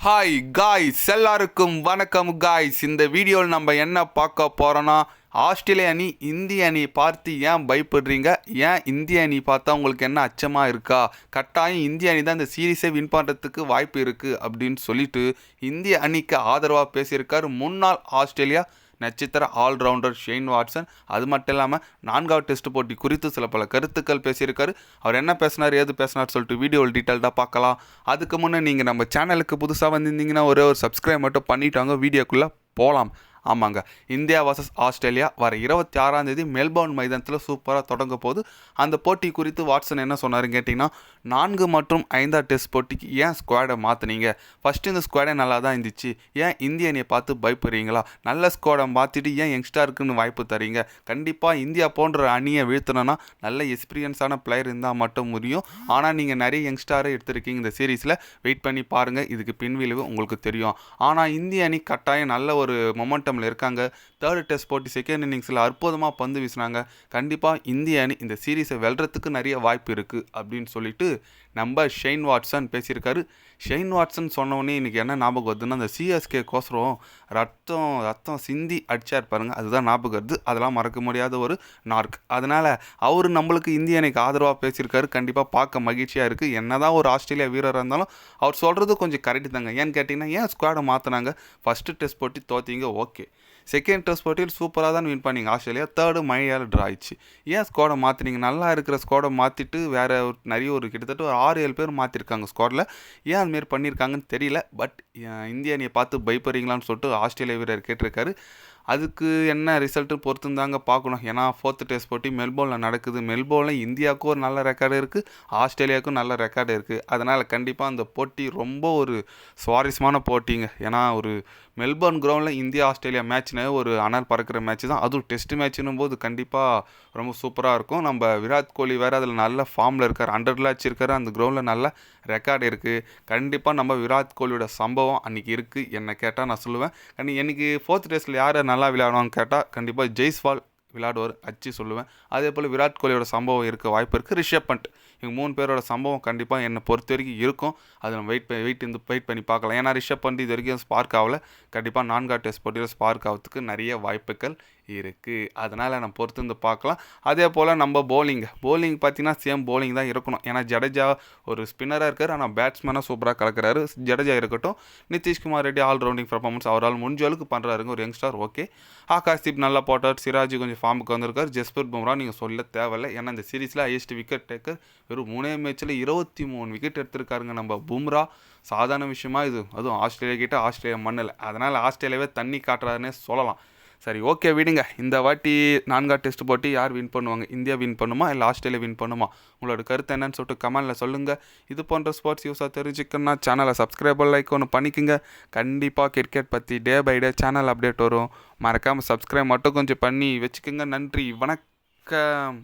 Hi guys எல்லாருக்கும் வணக்கம் guys இந்த வீடியோவில் நம்ம என்ன பார்க்க போகிறோன்னா ஆஸ்திரேலிய அணி இந்திய அணி பார்த்து ஏன் பயப்படுறீங்க? ஏன் இந்திய அணி பார்த்தா உங்களுக்கு என்ன அச்சமாக இருக்கா? கட்டாயம் இந்திய அணி தான் இந்த சீரீஸை வின் பண்ணுறதுக்கு வாய்ப்பு இருக்குது அப்படின்னு சொல்லிட்டு இந்திய அணிக்கு ஆதரவாக பேசியிருக்கார் முன்னாள் ஆஸ்திரேலியா நட்சத்திர ஆல்ரவுண்டர் ஷெயின் வாட்சன் அது மட்டும் இல்லாமல் நான்காவது டெஸ்ட் போட்டி குறித்து சில பல கருத்துக்கள் பேசியிருக்காரு. அவர் என்ன பேசினார் ஏது பேசினார் சொல்லிட்டு வீடியோவில் டீட்டெயில்டாக பார்க்கலாம். அதுக்கு முன்னே நீங்கள் நம்ம சேனலுக்கு புதுசாக வந்திருந்தீங்கன்னா ஒரே ஒரு சப்ஸ்கிரைப் மட்டும் பண்ணிட்டாங்க வீடியோக்குள்ளே போகலாம் ஆமாங்க. இந்தியா வர்சஸ் ஆஸ்திரேலியா வர இருபத்தி ஆறாம் தேதி மெல்போர்ன் மைதானத்தில் சூப்பராக தொடங்க போது அந்த போட்டி குறித்து வாட்சன் என்ன சொன்னாருன்னு கேட்டிங்கன்னா நான்கு மற்றும் ஐந்தாம் டெஸ்ட் போட்டிக்கு ஏன் ஸ்குவாடை மாற்றுனீங்க ஃபஸ்ட்டு இந்த ஸ்குவாடே நல்லா தான் இருந்துச்சு. ஏன் இந்திய அணியை பார்த்து பயப்படுறீங்களா? நல்ல ஸ்குவாடை மாற்றிட்டு ஏன் யங்ஸ்டாருக்குன்னு வாய்ப்பு தரீங்க? கண்டிப்பாக இந்தியா போன்ற அணியை வீழ்த்தணும்னா நல்ல எக்ஸ்பீரியன்ஸான பிளேயர் இருந்தால் மட்டும் முடியும். ஆனால் நீங்கள் நிறைய யங்ஸ்டாரை எடுத்திருக்கீங்க இந்த சீரீஸில் வெயிட் பண்ணி பாருங்கள் இதுக்கு பின்விளைவு உங்களுக்கு தெரியும். ஆனால் இந்திய அணி கட்டாயம் நல்ல ஒரு மொமெண்டமில் இருக்காங்க. தேர்ட் டெஸ்ட் போட்டி செகண்ட் இன்னிங்ஸில் அற்புதமாக பந்து வீசினாங்க. கண்டிப்பாக இந்திய அணி இந்த சீரீஸை வெல்றதுக்கு நிறைய வாய்ப்பு இருக்குது அப்படின்னு சொல்லிட்டு நம்ம ஷெயின் வாட்ஸன் பேசியிருக்காரு. ஷெயின் வாட்ஸன் சொன்னோடனே இன்றைக்கி என்ன ஞாபகம் வருதுன்னா அந்த சிஎஸ்கே கோசரம் ரத்தம் ரத்தம் சிந்தி அடிச்சார் பாருங்க. அதுதான் ஞாபகம் வருது. அதெல்லாம் மறக்க முடியாத ஒரு நார்க். அதனால் அவர் நம்மளுக்கு இந்திய அணிக்கு ஆதரவாக பேசியிருக்காரு. கண்டிப்பாக பார்க்க மகிழ்ச்சியாக இருக்குது என்னதான் ஒரு ஆஸ்திரேலியா வீரராக இருந்தாலும் அவர் சொல்கிறது கொஞ்சம் கரெக்டு தாங்க. ஏன்னு கேட்டிங்கன்னா ஏன் ஸ்குவாடை மாற்றினாங்க ஃபஸ்ட்டு டெஸ்ட் போட்டி தோற்றிங்க ஓகே செகண்ட் டெஸ்ட் போட்டியில் சூப்பராக தான் வின் பண்ணிங்க. ஆஸ்திரேலியா தேர்டு மழையால் ட்ரா ஆயிடுச்சு. ஏன் ஸ்குவாடை மாற்றினீங்க நல்லா இருக்கிற ஸ்குவாடை மாற்றிட்டு வேறு நிறைய ஒரு கிட்டத்தட்ட ஒரு ஆறு ஏழு பேர் மாற்றிருக்காங்க ஸ்குவாடில் ஏன் அதுமாரி பண்ணியிருக்காங்கன்னு தெரியல. பட் இந்திய அணியை பார்த்து பயப்படுறீங்களான்னு சொல்லிட்டு ஆஸ்திரேலியா வீரர் கேட்டிருக்காரு. அதுக்கு என்ன ரிசல்ட்டு பொறுத்து தாங்க பார்க்கணும். ஏன்னா ஃபோர்த்து டெஸ்ட் போட்டி மெல்போர்னில் நடக்குது. மெல்போர்னில் இந்தியாவுக்கும் ஒரு நல்ல ரெக்கார்டு இருக்குது ஆஸ்திரேலியாவுக்கும் நல்ல ரெக்கார்டு இருக்குது அதனால் கண்டிப்பாக அந்த போட்டி ரொம்ப ஒரு சுவாரஸ்யமான போட்டிங்க. ஏன்னா ஒரு மெல்போர்ன் கிரவுண்டில் இந்தியா ஆஸ்திரேலியா மேட்ச்னே ஒரு அனல் பறக்கிற மேட்ச் தான். அதுவும் டெஸ்ட் மேட்ச்னும் போது கண்டிப்பாக ரொம்ப சூப்பராக இருக்கும். நம்ம விராட் கோலி வேறு அதில் நல்ல ஃபார்மில் இருக்கார். அண்டர்லாச் இருக்கார் அந்த கிரவுண்டில் நல்ல ரெக்கார்டு இருக்குது கண்டிப்பாக நம்ம விராட் கோலியோட சம்பவம் அன்றைக்கி இருக்குது என்னை கேட்டால் நான் சொல்லுவேன். கண்டி எனக்கு ஃபோர்த் டேஸில் யார் நல்லா விளையாடுவான்னு கேட்டால் கண்டிப்பாக ஜெய்ஸ்வால் விளையாடுவார். அச்சு சொல்லுவேன். அதே போல் விராட் கோலியோட சம்பவம் இருக்க வாய்ப்பு இருக்குது ரிஷப் பண்ட் இவங்க மூணு பேரோட சம்பவம் கண்டிப்பாக என்னை பொறுத்த வரைக்கும் இருக்கும். அதை நம்ம வெயிட் வெயிட் இருந்து வெயிட் பண்ணி பார்க்கலாம். ஏன்னா ரிஷப் பண்ட் இது வரைக்கும் ஸ்பார்க் ஆகலை. கண்டிப்பாக நான்காவது டெஸ்ட் போட்டியில் ஸ்பார்க் ஆகிறதுக்கு நிறைய வாய்ப்புகள் இருக்குது அதனால் நம்ம பொறுத்து வந்து பார்க்கலாம். அதே போல் நம்ம போலிங் போலிங் பார்த்தீங்கன்னா சேம் போலிங் தான் இருக்கணும். ஏன்னா ஜடேஜா ஒரு ஸ்பின்னராக இருக்கார். ஆனால் பேட்ஸ்மேனாக சூப்பராக கலக்கிறாரு. ஜடேஜா இருக்கட்டும். நிதிஷ்குமார் ரெட்டி ஆல்ரவுண்டிங் பர்ஃபார்மன்ஸ் அவரால் முடிஞ்ச அளவுக்கு பண்ணுறாருங்க ஒரு யங்ஸ்டார் ஓகே ஆகாஷ்தீப் நல்லா போட்டார். சிராஜ் கொஞ்சம் ஃபார்முக்கு வந்திருக்கார். ஜஸ்பிரித் பும்ரா நீங்கள் சொல்ல தேவையில்லை. ஏன்னா இந்த சீரீஸில் ஹையஸ்ட் விக்கெட் டேக்கர் வெறும் மூணே மேட்ச்சில் இருபத்தி மூணு விக்கெட் எடுத்திருக்காருங்க நம்ம பும்ரா. சாதாரண விஷயமா இது. அதுவும் ஆஸ்திரேலியா கிட்ட ஆஸ்திரேலியா மண்ணில். அதனால் ஆஸ்திரேலியாவே தண்ணி காட்டுறாருன்னே சொல்லலாம். சரி ஓகே விடுங்க. இந்த வாட்டி நான்கா டெஸ்ட் போட்டி யார் வின் பண்ணுவாங்க? இந்தியா வின் பண்ணுமா? இல்லை ஆஸ்திரேலியா வின் பண்ணுமா? உங்களோட கருத்து என்னன்னு சொல்லிட்டு கமெண்டில் சொல்லுங்கள் இது போன்ற ஸ்போர்ட்ஸ் யூஸாக தெரிஞ்சுக்கணும்னா சேனலை சப்ஸ்கிரைபர் லைக் ஒன்று பண்ணிக்கோங்க. கண்டிப்பாக கிரிக்கெட் பற்றி day by day channel update வரும். மறக்காமல் சப்ஸ்கிரைப் மட்டும் கொஞ்சம் பண்ணி வச்சுக்கோங்க. நன்றி. வணக்கம்.